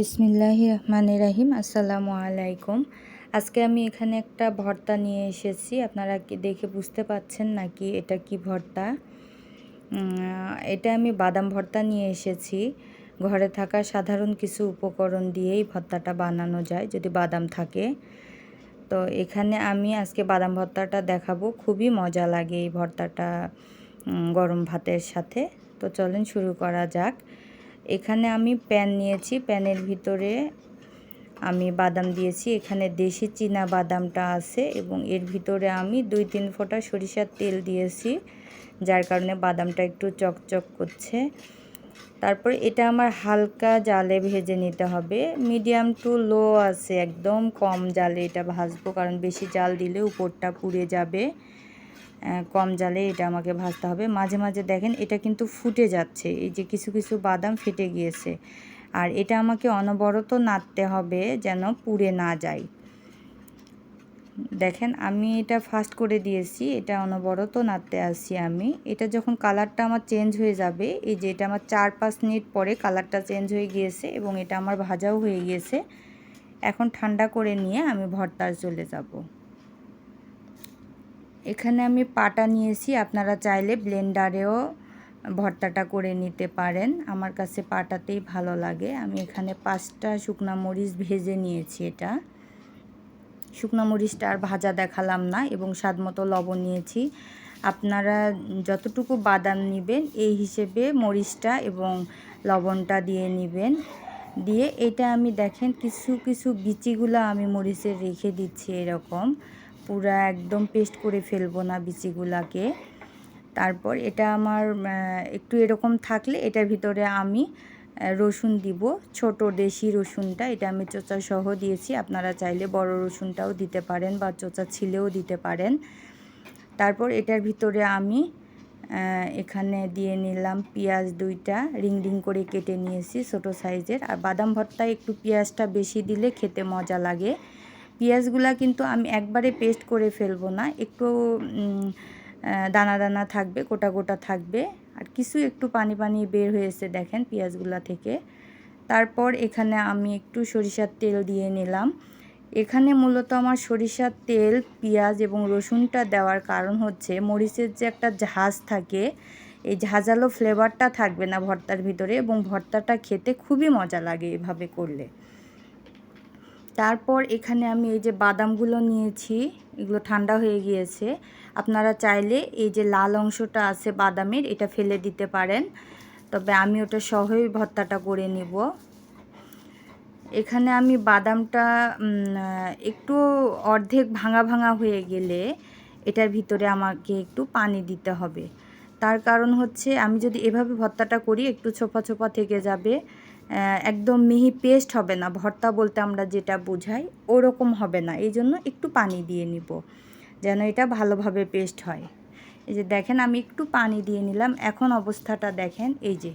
বিসমিল্লাহ রহমান রাহিম, আসসালামু আলাইকুম। আজকে আমি এখানে একটা ভর্তা নিয়ে এসেছি। আপনারা কি দেখে বুঝতে পাচ্ছেন নাকি এটা কি ভর্তা? এটা আমি বাদাম ভর্তা নিয়ে এসেছি। ঘরে থাকা সাধারণ কিছু উপকরণ দিয়েই ভর্তাটা বানানো যায়, যদি বাদাম থাকে। তো এখানে আমি আজকে বাদাম ভর্তাটা দেখাবো। খুবই মজা লাগে এই ভর্তাটা গরম ভাতের সাথে। তো চলেন শুরু করা যাক। এখানে আমি প্যান নিয়েছি, প্যানের ভিতরে আমি বাদাম দিয়েছি। এখানে দেশি চীনা বাদামটা আছে এবং এর ভিতরে আমি দুই তিন ফোঁটা সরিষার তেল দিয়েছি, যার কারণে বাদামটা একটু চকচক করছে। তারপর এটা আমার হালকা জালে ভেজে নিতে হবে। মিডিয়াম টু লো আছে, একদম কম জালে এটা ভাজবো, কারণ বেশি জাল দিলে উপরটা পুড়ে যাবে। কম জালে এটা আমাকে ভাজতে হবে। মাঝে মাঝে দেখেন এটা কিন্তু ফুটে যাচ্ছে। এই যে কিছু কিছু বাদাম ফেটে গিয়েছে। আর এটা আমাকে অনবরত নাড়তে হবে যেন পুড়ে না যায়। দেখেন আমি এটা ফাস্ট করে দিয়েছি। এটা অনবরত নাড়তে আসছি আমি। এটা যখন কালারটা আমার চেঞ্জ হয়ে যাবে, এই যে এটা আমার চার পাঁচ মিনিট পরে কালারটা চেঞ্জ হয়ে গিয়েছে এবং এটা আমার ভাজাও হয়ে গিয়েছে। এখন ঠান্ডা করে নিয়ে আমি ভর্তার চলে যাব। এখানে আমি পাটা নিয়েছি, আপনারা চাইলে ব্লেন্ডারেও ভর্তাটা করে নিতে পারেন। আমার কাছে পাটাতেই ভালো লাগে। আমি এখানে পাঁচটা শুকনা মরিচ ভেজে নিয়েছি এটা। শুকনো মরিচটা আর ভাজা দেখালাম না এবং স্বাদ মতো লবণ নিয়েছি। আপনারা যতটুকু বাদাম নেবেন, এই হিসেবে মরিচটা এবং লবণটা দিয়ে নেবেন। দিয়ে এটা আমি দেখেন, কিছু কিছু বিচিগুলো আমি মরিচের রেখে দিচ্ছি এরকম। পুরা একদম পেস্ট করে ফেলব না বিচিগুলাকে। তারপর এটা আমার একটু এরকম থাকলে এটার ভিতরে আমি রসুন দিব, ছোট দেশি রসুনটা, এটা আমি চোচা সহ দিয়েছি। আপনারা চাইলে বড় রসুনটাও দিতে পারেন বা চোচা ছিলেও দিতে পারেন। তারপর এটার ভিতরে আমি এখানে দিয়ে নিলাম পেঁয়াজ দুইটা, রিং রিং করে কেটে নিয়েছি ছোট সাইজের। আর বাদাম ভর্তায় একটু পেঁয়াজটা বেশি দিলে খেতে মজা লাগে। পেঁয়াজগুলা কিন্তু আমি একবারে পেস্ট করে ফেলব না, একটু দানা দানা থাকবে, গোটা গোটা থাকবে। আর কিছু একটু পানি পানি বের হয়েছে দেখেন পেঁয়াজগুলা থেকে। তারপর এখানে আমি একটু সরিষার তেল দিয়ে নিলাম। এখানে মূলত আমার সরিষার তেল, পেঁয়াজ এবং রসুনটা দেওয়ার কারণ হচ্ছে মরিচের যে একটা ঝাঁজ থাকে, এই ঝাঁঝালো ফ্লেভারটা থাকবে না ভর্তার ভিতরে এবং ভর্তাটা খেতে খুবই মজা লাগে এভাবে করলে। তারপর এখানে আমি এই যে বাদামগুলো নিয়েছি, এগুলো ঠান্ডা হয়ে গিয়েছে। আপনারা চাইলে এই যে লাল অংশটা আছে বাদামের, এটা ফেলে দিতে পারেন। তবে আমি ওটা সহই ভর্তাটা করে নিব। এখানে আমি বাদামটা একটু অর্ধেক ভাঙা ভাঙা হয়ে গেলে এটার ভিতরে আমাকে একটু পানি দিতে হবে। তার কারণ হচ্ছে আমি যদি এভাবে ভর্তাটা করি, একটু ছোপা ছোপা থেকে যাবে। একদম মিহি পেস্ট হবে না, ভর্তা বলতে আমরা যেটা বুঝাই, ওরকম হবে না। এই জন্য একটু পানি দিয়ে নিব, যেন এটা ভালোভাবে পেস্ট হয়। এই যে দেখেন, আমি একটু পানি দিয়ে নিলাম। এখন অবস্থাটা দেখেন, এই যে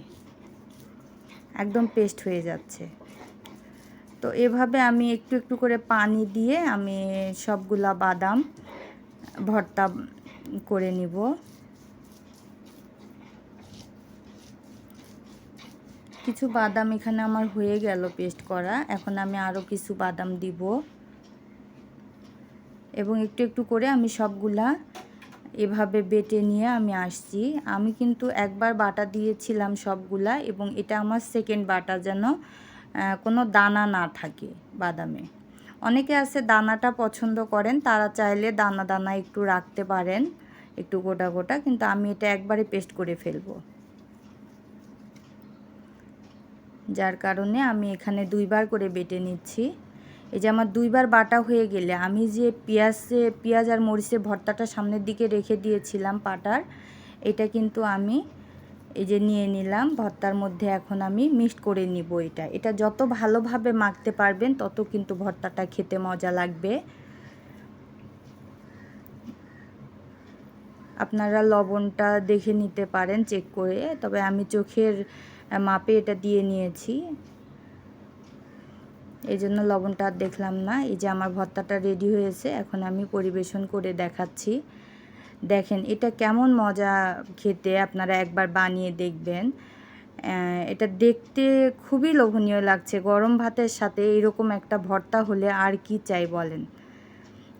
একদম পেস্ট হয়ে যাচ্ছে। তো এভাবে আমি একটু একটু করে পানি দিয়ে আমি সবগুলা বাদাম, ভর্তা করে নিব। কিছু বাদাম এখানে আমার হয়ে গেল পেস্ট করা। এখন আমি আরও কিছু বাদাম দিব। এবং একটু একটু করে আমি সবগুলা এভাবে বেটে নিয়ে আমি আসছি। আমি কিন্তু একবার বাটা দিয়েছিলাম সবগুলা এবং এটা আমার সেকেন্ড বাটা যেন কোনো দানা না থাকে বাদামে। অনেকে আছে দানাটা পছন্দ করেন, তারা চাইলে দানা দানা একটু রাখতে পারেন, একটু গোটা গোটা, কিন্তু আমি এটা একবারে পেস্ট করে ফেলব। যার কারণে আমি এখানে দুইবার করে বেটে নিচ্ছি। এই যে আমার দুইবার বাটা হয়ে গেলে আমি যে পেঁয়াজে, পেঁয়াজ আর মরিচের ভর্তাটা সামনের দিকে রেখে দিয়েছিলাম পাটার, এটা কিন্তু আমি এই যে নিয়ে নিলাম, ভর্তার মধ্যে এখন আমি মিক্সড করে নিব এটা। এটা যত ভালোভাবে মাখতে পারবেন, তত কিন্তু ভর্তাটা খেতে মজা লাগবে। আপনারা লবণটা দেখে নিতে পারেন, চেক করে। তবে আমি চোখের মাপে এটা দিয়ে নিয়েছি। এই জন্য লবণটা দেখলাম না। এই যে আমার ভর্তাটা রেডি হয়েছে, এখন আমি পরিবেশন করে দেখাচ্ছি। দেখেন, এটা কেমন মজা খেতে, আপনারা একবার বানিয়ে দেখবেন। এটা দেখতে খুবই লোভনীয় লাগছে। গরম ভাতের সাথে এরকম একটা ভর্তা হলে আর কি চাই বলেন?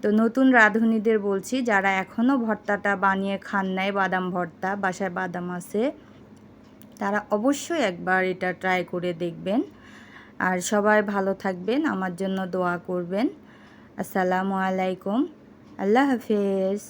তো নতুন রাঁধুনিদের বলছি, যারা এখনও ভর্তাটা বানিয়ে খান নাই, বাদাম ভর্তা, বাসায় বাদাম আছে তারা অবশ্যই একবার এটা ট্রাই করে দেখবেন। আর সবাই ভালো থাকবেন, আমার জন্য দোয়া করবেন। আসসালামু আলাইকুম, আল্লাহ হাফেজ।